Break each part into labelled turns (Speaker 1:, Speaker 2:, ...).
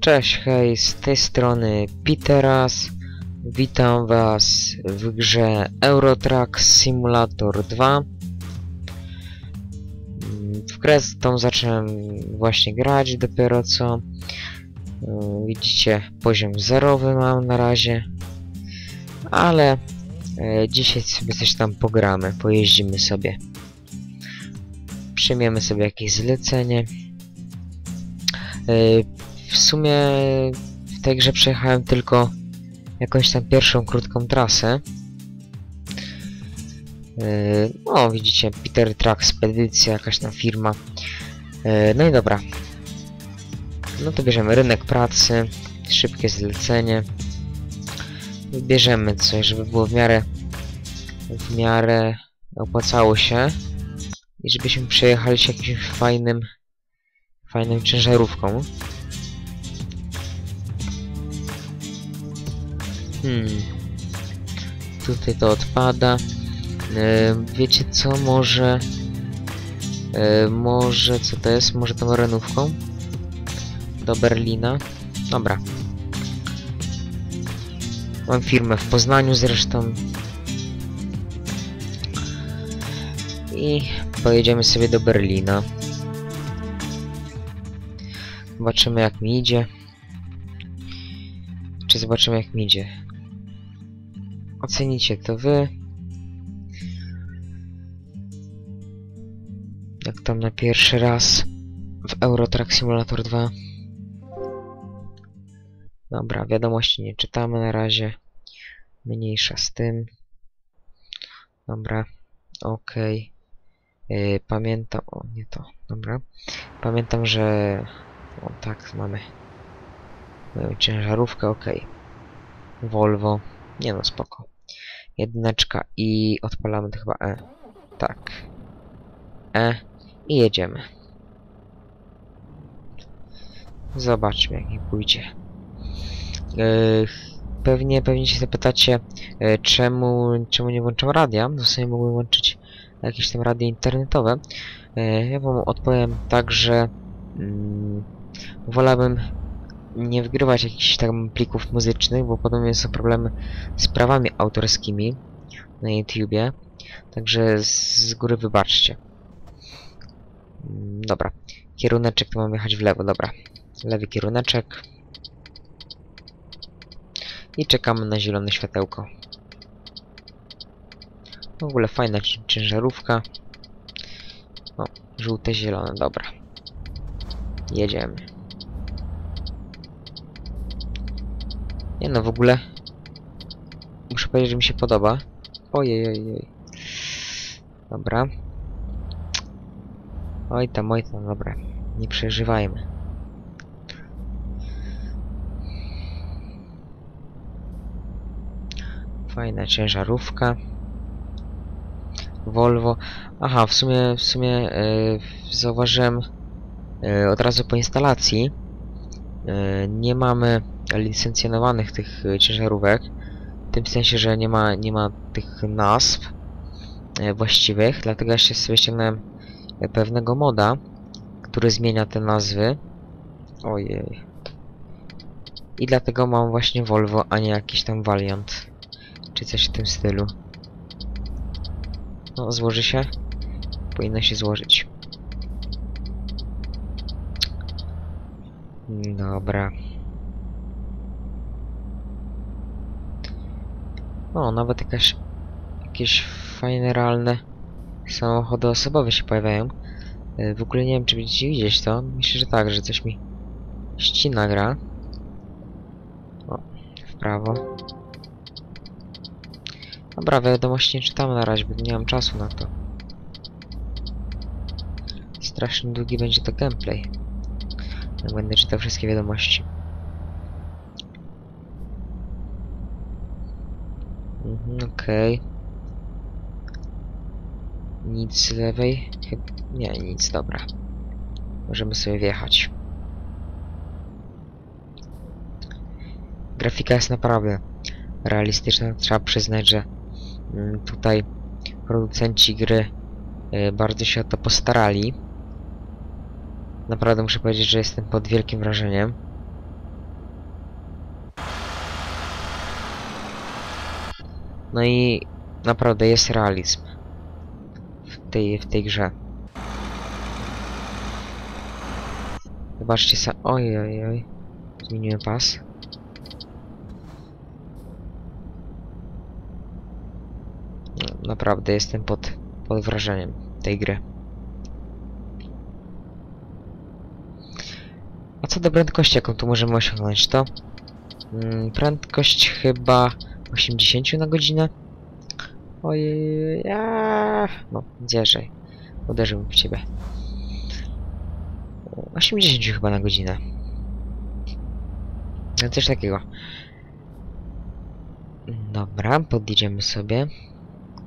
Speaker 1: Cześć, hej, z tej strony Piteras. Witam was w grze Eurotrack Simulator 2. Mm, W grę tą zacząłem właśnie grać dopiero co. Yy, Widzicie, poziom zerowy mam na razie. Ale e, dzisiaj sobie coś tam pogramy, pojeździmy sobie. Przyjmiemy sobie jakieś zlecenie. W sumie w tej grze przejechałem tylko jakąś tam pierwszą krótką trasę. Yy, no, widzicie, Peter Track, Spedycja, jakaś tam firma. Yy, no i dobra. No to bierzemy rynek pracy, szybkie zlecenie. Bierzemy coś, żeby było w miarę w miarę opłacało się i żebyśmy przejechali się jakimś fajnym fajną ciężarówką. Hmm. Tutaj to odpada. Wiecie co? Może... Może... Co to jest? Może tą renówką? Do Berlina? Dobra. Mam firmę w Poznaniu zresztą. I pojedziemy sobie do Berlina. Zobaczymy jak mi idzie. Czy zobaczymy jak mi idzie. Ocenicie to wy. Jak tam na pierwszy raz w Eurotrack Simulator 2. Dobra, wiadomości nie czytamy na razie. Mniejsza z tym. Dobra, okej. Yy, pamiętam, o nie to, dobra. Pamiętam, że o tak, mamy moją ciężarówkę, ok. Volvo, nie no, spoko. Jedyneczka i odpalamy to chyba E. Tak. E i jedziemy. Zobaczmy jak mi pójdzie. Yy, pewnie, pewnie się zapytacie, yy, czemu, czemu nie włączam radia. W sumie mógłbym włączyć jakieś tam radio internetowe. Yy, ja wam odpowiem tak, że mm, wolałbym nie wgrywać jakichś tam plików muzycznych, bo potem są problemy z prawami autorskimi na YouTubie. Także z, góry wybaczcie. Mm, Dobra. Kieruneczek to mam jechać w lewo, dobra. Lewy kieruneczek. I czekamy na zielone światełko. W ogóle fajna ci- ciężarówka. O, żółte, zielone, dobra. Jedziemy. Nie no, w ogóle... Muszę powiedzieć, że mi się podoba. Ojej, ojej. Dobra. Oj tam, oj tam, dobra. Nie przeżywajmy. Fajna ciężarówka. Volvo. Aha, w sumie, w sumie yy, zauważyłem yy, od razu po instalacji. Yy, nie mamy licencjonowanych tych y, ciężarówek. W tym sensie, że nie ma, nie ma tych nazw y, właściwych, dlatego ja się sobie ściągnąłem pewnego moda, który zmienia te nazwy. Ojej. I dlatego mam właśnie Volvo, a nie jakiś tam Valiant. Czy coś w tym stylu. No, złoży się? Powinno się złożyć. Dobra. O, nawet jakaś, jakieś fajne, realne samochody osobowe się pojawiają. E, W ogóle nie wiem, czy będziecie widzieć to. Myślę, że tak, że coś mi ścina gra. O, w prawo. Dobra, wiadomości nie czytamy na razie, bo nie mam czasu na to. Strasznie długi będzie to gameplay. Jak będę czytał wszystkie wiadomości. Mhm, okej. Nic z lewej? Chyba... Nie, nic, dobra. Możemy sobie wjechać. Grafika jest naprawdę realistyczna. Trzeba przyznać, że mm, tutaj producenci gry y, bardzo się o to postarali. Naprawdę muszę powiedzieć, że jestem pod wielkim wrażeniem. No i naprawdę jest realizm w tej, w tej grze. Zobaczcie sa... Oj, oj, oj. Zmieniłem pas. No, naprawdę jestem pod, pod wrażeniem tej gry. Co do prędkości, jaką tu możemy osiągnąć, to mm, prędkość chyba 80 na godzinę. Ojej, no, zjeżdżaj. Uderzyłbym w ciebie. 80 chyba na godzinę. No coś takiego. Dobra, podjedziemy sobie.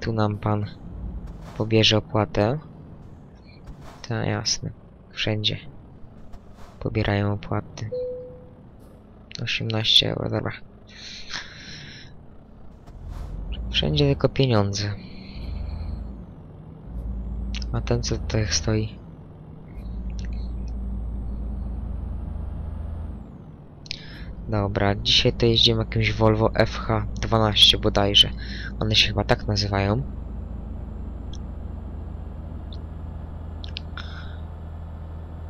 Speaker 1: Tu nam pan pobierze opłatę. Tak, jasne. Wszędzie. Pobierają opłaty. 18 euro, dobra. Wszędzie tylko pieniądze. A ten co tutaj stoi? Dobra, dzisiaj to jeździmy jakimś Volvo FH12 bodajże. One się chyba tak nazywają.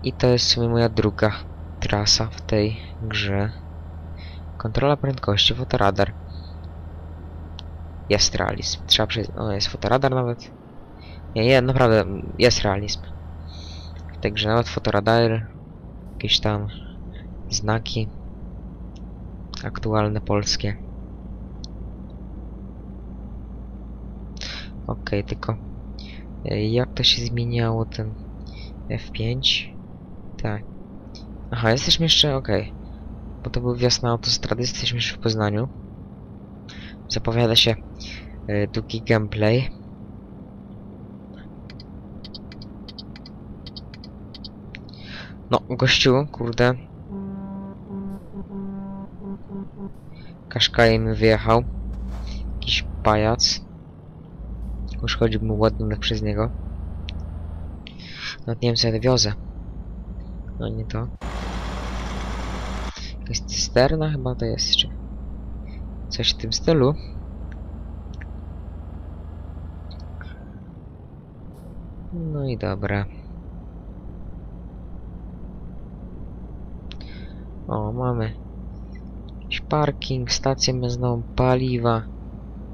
Speaker 1: I to jest w sumie moja druga trasa w tej grze. Kontrola prędkości, fotoradar. Jest realizm. Trzeba przyznać. O, jest fotoradar nawet. Nie, nie, naprawdę, jest realizm. W tej grze nawet fotoradar, jakieś tam znaki aktualne polskie. Ok, tylko e, jak to się zmieniało ten F5? Tak. Aha, jesteśmy jeszcze ok. Bo to był wjazd na autostradę, jesteśmy już w Poznaniu. Zapowiada się e, długi gameplay. No, gościu, kurde. Kaszkaje mi wyjechał. Jakiś pajac. Już chodziłbym ładunek przez niego. Nawet nie wiem co ja wiozę. No nie to. Jakaś cysterna chyba to jest, czy... Coś w tym stylu. No i dobra. O, mamy jakiś parking, stację benzynową, paliwa.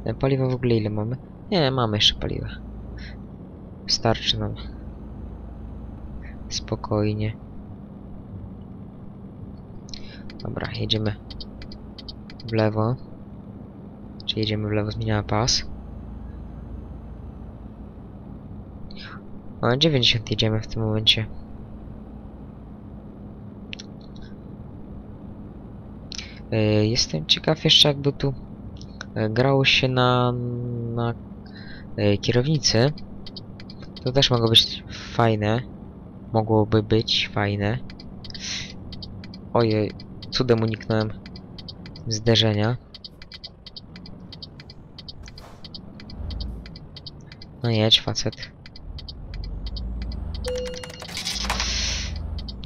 Speaker 1: E, Paliwa w ogóle ile mamy? Nie, mamy jeszcze paliwa. Starczy nam. Spokojnie. Dobra, jedziemy w lewo. Czy jedziemy w lewo? Zmieniamy pas. O, 90 jedziemy w tym momencie. E, Jestem ciekaw jeszcze jakby tu e, grało się na, na e, kierownicy. To też mogło być fajne. Mogłoby być fajne. Ojej, cudem uniknąłem zderzenia. No jedź, facet.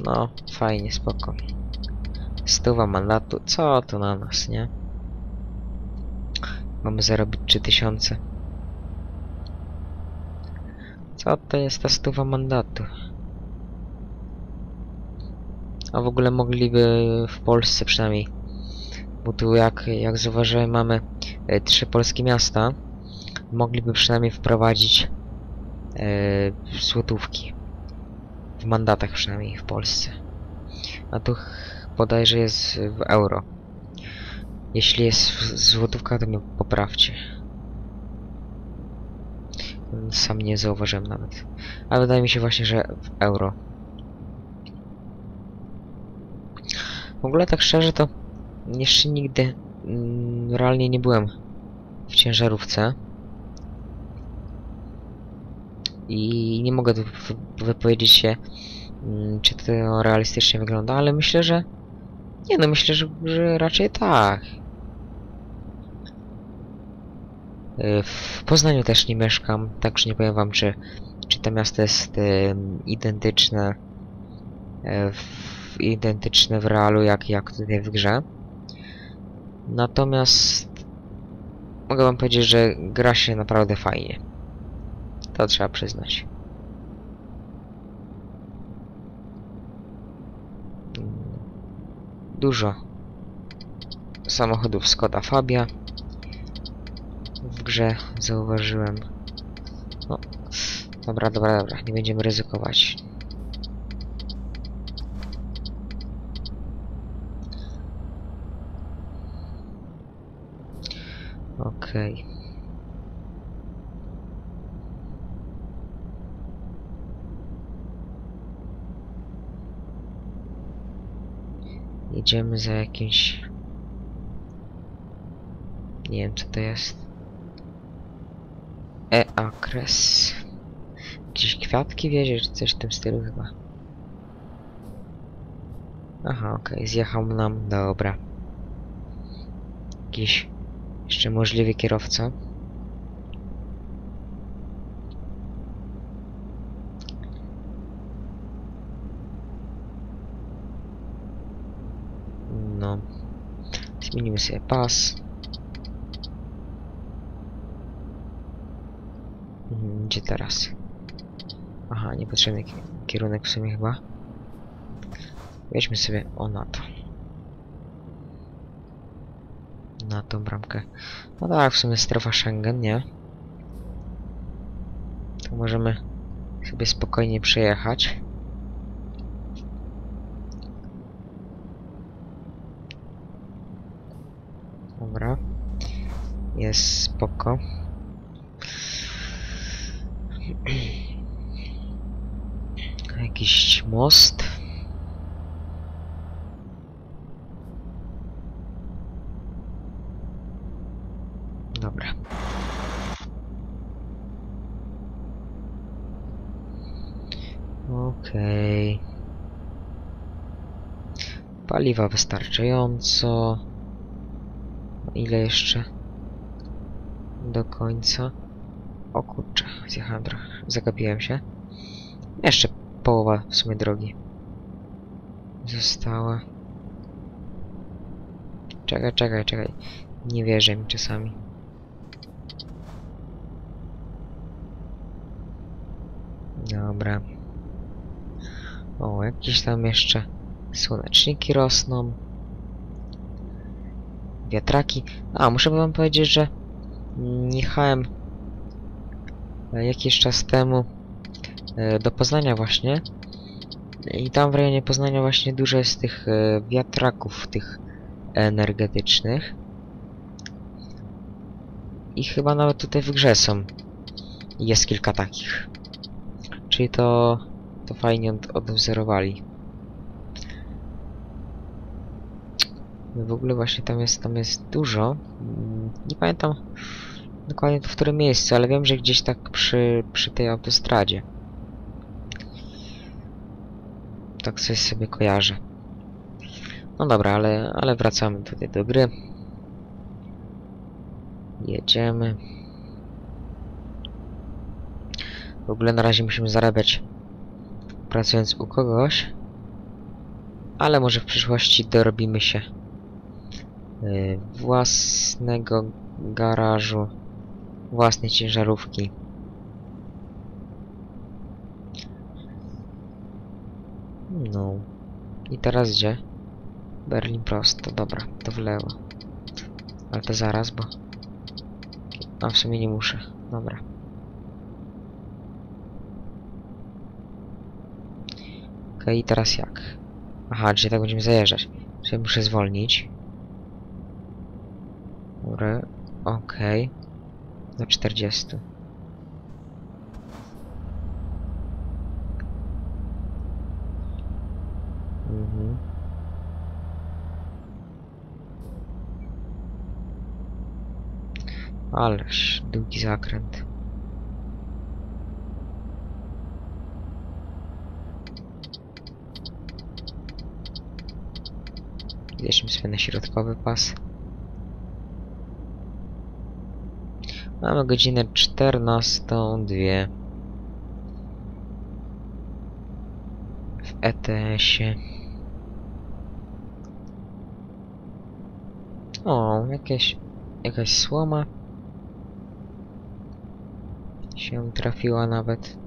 Speaker 1: No, fajnie, spoko. Stuwa mandatu, co to na nas, nie? Mamy zarobić 3000. Co to jest ta stuwa mandatu? A w ogóle mogliby w Polsce przynajmniej. Bo tu jak, jak zauważyłem mamy e, trzy polskie miasta. Mogliby przynajmniej wprowadzić e, złotówki. W mandatach przynajmniej w Polsce. A tu bodajże jest w euro. Jeśli jest w złotówkach, to mnie poprawcie. Sam nie zauważyłem nawet. Ale wydaje mi się właśnie, że w euro. W ogóle tak szczerze to jeszcze nigdy mm, realnie nie byłem w ciężarówce. I nie mogę wypowiedzieć się, mm, czy to realistycznie wygląda, ale myślę, że nie no, myślę, że, że raczej tak. Y, W Poznaniu też nie mieszkam, także nie powiem wam, czy, czy to miasto jest em, identyczne w, identyczne w realu, jak, jak tutaj w grze. Natomiast mogę wam powiedzieć, że gra się naprawdę fajnie. To trzeba przyznać. Dużo samochodów Skoda Fabia w grze zauważyłem. No, dobra, dobra, dobra, nie będziemy ryzykować. Okej. Jedziemy za jakimś... Nie wiem co to jest. E-akres. Jakieś kwiatki wiezie, czy coś w tym stylu chyba. Aha, okej, zjechał nam, dobra. Jakiś jeszcze możliwy kierowca. No. Zmienimy sobie pas. Mhm, Gdzie teraz? Aha, niepotrzebny ki- kierunek w sumie chyba. Weźmy sobie o na to. Na tą bramkę. No tak, w sumie strefa Schengen, nie? To możemy sobie spokojnie przejechać. Dobra. Jest spoko. Jakiś most. Dobra. Okej. Paliwa wystarczająco. Ile jeszcze? Do końca. O kurczę, zjechałem trochę. Zagapiłem się. Jeszcze połowa w sumie drogi. Została. Czekaj, czekaj, czekaj. Nie wierzę mi czasami. Dobra. O, jakieś tam jeszcze słoneczniki rosną. Wiatraki. A, muszę wam powiedzieć, że jechałem e, jakiś czas temu e, do Poznania właśnie. I tam w rejonie Poznania właśnie dużo jest tych e, wiatraków, tych energetycznych. I chyba nawet tutaj w grze są. Jest kilka takich. Czyli to, to fajnie od, odwzorowali. W ogóle właśnie tam jest, tam jest dużo. Mm, Nie pamiętam dokładnie w którym miejscu, ale wiem, że gdzieś tak przy, przy tej autostradzie. Tak coś sobie kojarzę. No dobra, ale, ale wracamy tutaj do gry. Jedziemy. W ogóle na razie musimy zarabiać pracując u kogoś. Ale może w przyszłości dorobimy się y, własnego garażu, własnej ciężarówki. No. I teraz gdzie? Berlin prosto, dobra, to w lewo. Ale to zaraz, bo... A w sumie nie muszę, dobra. Okej, i teraz jak? Aha, czyli tak będziemy zajeżdżać. Czyli muszę zwolnić. Dobra, okej. Do 40. Mhm. Ależ długi zakręt. Wjeżdżam sobie na środkowy pas. Mamy godzinę 14.02 w ETS-ie. O, jakieś, jakaś słoma. się trafiła nawet.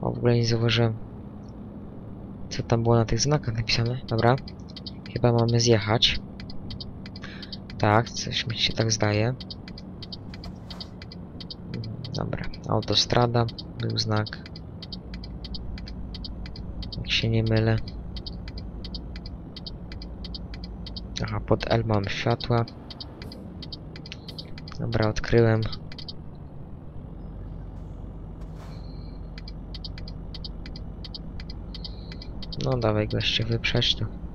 Speaker 1: O, w ogóle nie zauważyłem, co tam było na tych znakach napisane. Dobra, chyba mamy zjechać. Tak, coś mi się tak zdaje. Dobra, autostrada, był znak. Jak się nie mylę. Aha, pod L mam światła. Dobra, odkryłem. No dawaj goście, wyprzeć to.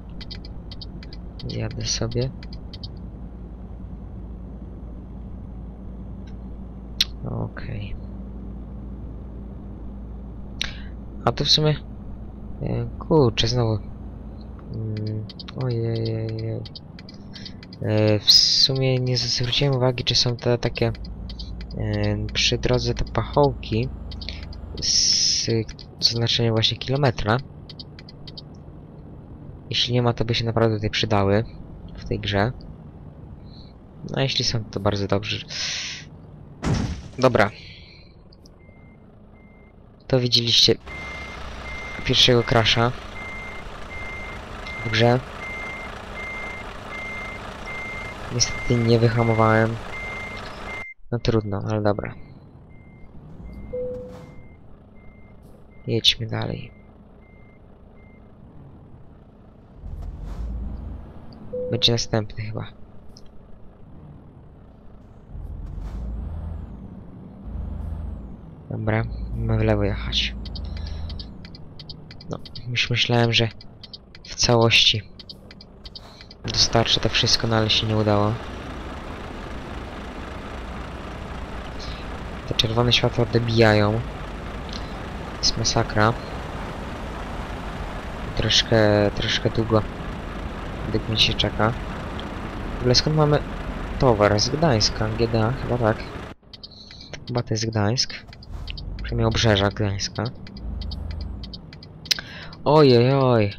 Speaker 1: Jadę sobie. Okej. A to w sumie... E, kurczę, znowu. Mm, ojej. E, w sumie nie zwróciłem uwagi, czy są te takie e, przy drodze te pachołki z zaznaczeniem właśnie kilometra. Jeśli nie ma, to by się naprawdę tutaj przydały w tej grze. No, jeśli są, to bardzo dobrze. Dobra. To widzieliście pierwszego crasha w grze. Niestety nie wyhamowałem. No trudno, ale dobra. Jedźmy dalej. Będzie następny chyba. Dobra, mamy w lewo jechać. No, już myślałem, że w całości dostarczę to wszystko, no ale się nie udało. Te czerwone światła dobijają. Jest masakra. Troszkę, troszkę długo jak mi się czeka. W ogóle skąd mamy towar? Z Gdańska, GDA, chyba tak. Chyba to jest Gdańsk. Przynajmniej obrzeża Gdańska. Ojej, oj.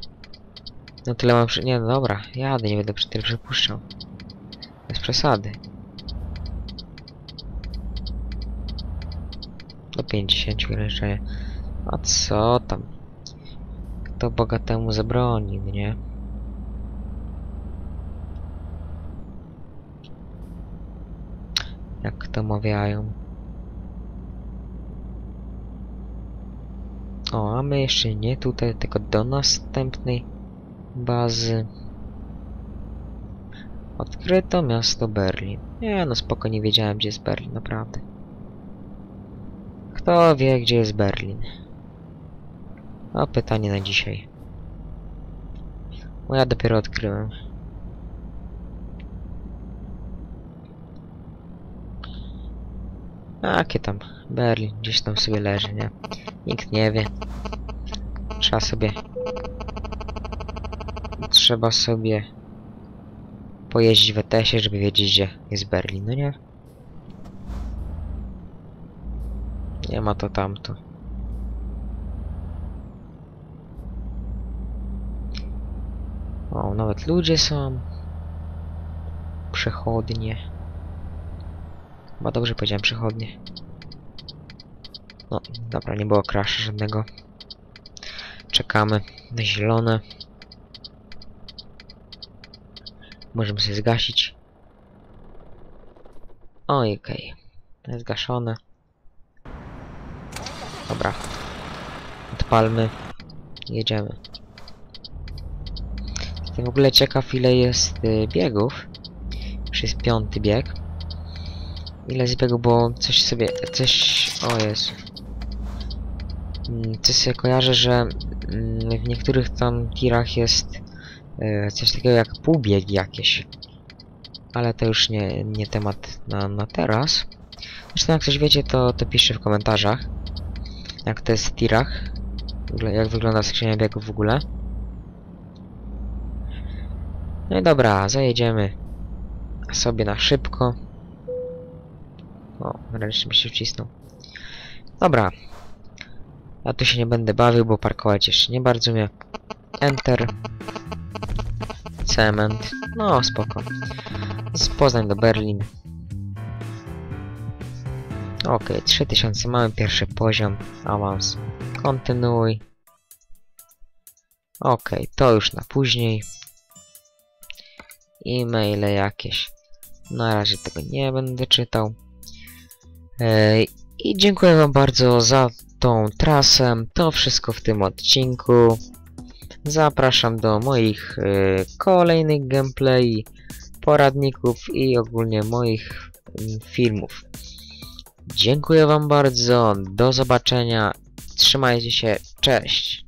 Speaker 1: No tyle mam przy... Nie, no dobra. Jadę, nie będę przy tyle przepuszczał. Bez przesady. Do 50 ograniczenie. A co tam? Kto bogatemu zabroni, nie? Jak to mawiają. O, a my jeszcze nie tutaj, tylko do następnej bazy. Odkryto miasto Berlin. Nie no, spoko, nie wiedziałem gdzie jest Berlin, naprawdę. Kto wie gdzie jest Berlin? O, pytanie na dzisiaj. Bo ja dopiero odkryłem. Jakie tam? Berlin gdzieś tam sobie leży, nie? Nikt nie wie. Trzeba sobie... Trzeba sobie... Pojeździć w ETS-ie, żeby wiedzieć, gdzie jest Berlin, no nie? Nie ma to tamto. O, nawet ludzie są. Przechodnie. Chyba dobrze powiedziałem przechodnie. No, dobra, nie było crasha żadnego. Czekamy na zielone. Możemy sobie zgasić. Okej. Okay. Zgaszone. Dobra. Odpalmy. Jedziemy. Jestem w ogóle ciekaw ile jest y, biegów. Już jest piąty bieg. Ile z biegu, bo coś sobie... coś... o jest. Mm, coś sobie kojarzę, że mm, w niektórych tam tirach jest y, coś takiego jak półbiegi jakieś. Ale to już nie, nie temat na, na teraz. Zresztą jak coś wiecie, to, to piszcie w komentarzach. Jak to jest w tirach. Jak wygląda skrzynia biegów w ogóle. No i dobra, zajedziemy sobie na szybko. O, ręcznie mi się wcisnął. Dobra. Ja tu się nie będę bawił, bo parkować jeszcze nie bardzo mnie. Enter. Cement. No, spoko. Z Poznań do Berlin. Ok, 3000, mamy pierwszy poziom, awans. Kontynuuj. Ok, to już na później. E-maile jakieś. Na razie tego nie będę czytał. Ej, I dziękuję Wam bardzo za tą trasę. To wszystko w tym odcinku. Zapraszam do moich e, kolejnych gameplay, poradników i ogólnie moich mm, filmów. Dziękuję Wam bardzo. Do zobaczenia. Trzymajcie się. Cześć.